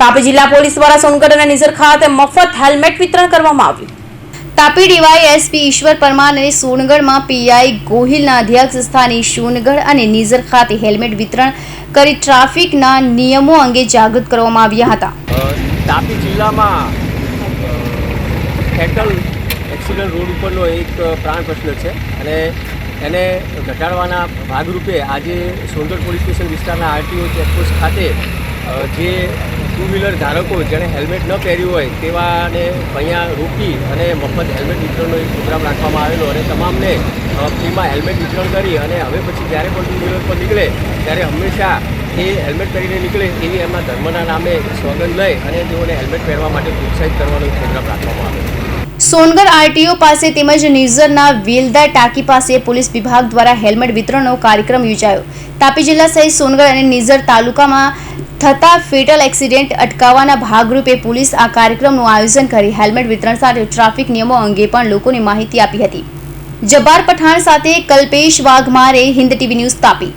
તાપી જિલ્લા પોલીસ દ્વારા સોનગઢ અને નિઝર ખાતે મફત હેલ્મેટ વિતરણ કરવામાં આવ્યું. તાપી ડીવાય એસપી ઈશ્વર પરમાર અને સોનગઢમાં પીઆઈ ગોહિલના અધ્યક્ષ સ્થાને સોનગઢ અને નિઝર ખાતે હેલ્મેટ વિતરણ કરી ટ્રાફિકના નિયમો અંગે જાગૃત કરવામાં આવ્યા હતા. તાપી જિલ્લામાં ફેટલ એક્સિડન્ટ રોડ ઉપરનો એક પ્રાણ પ્રશ્ન છે અને એને ઘટાડવાના ભાગરૂપે આજે સોનગઢ પોલીસ સ્ટેશન વિસ્તારના આરટીઓ ચેકપોસ્ટ ખાતે જે ટુ વ્હીલર ધારકો જેણે હેલ્મેટ ન પહેર્યું હોય તેવાને અહીંયા રોકી અને મફત હેલ્મેટ વિતરણનો એક પ્રોગ્રામ રાખવામાં આવેલો અને તમામને ફ્રીમાં હેલ્મેટ વિતરણ કરી અને હવે પછી જ્યારે પણ ટુ વ્હીલર પર નીકળે, ત્યારે હંમેશા એ હેલ્મેટ પહેરીને નીકળે એવી એમના ધર્મના નામે સોગંદ લઈ અને તેઓને હેલ્મેટ પહેરવા માટે પ્રોત્સાહિત કરવાનો એક પ્રોગ્રામ રાખવામાં આવ્યો સોનગઢ આરટીઓ પાસે તેમજ નિઝરના વેલદા ટાંકી પાસે પોલીસ વિભાગ દ્વારા હેલ્મેટ વિતરણનો કાર્યક્રમ યોજાયો. તાપી જિલ્લા સહિત સોનગર અને નિઝર તાલુકામાં થતા ફેટલ એક્સિડન્ટ અટકાવવાના ભાગરૂપે પોલીસ આ કાર્યક્રમનું આયોજન કરી હેલ્મેટ વિતરણ સાથે ટ્રાફિક નિયમો અંગે પણ લોકોને માહિતી આપી હતી. જબ્બાર પઠાણ સાથે કલ્પેશ વાઘમારે હિન્દ ટીવી ન્યૂઝ તાપી.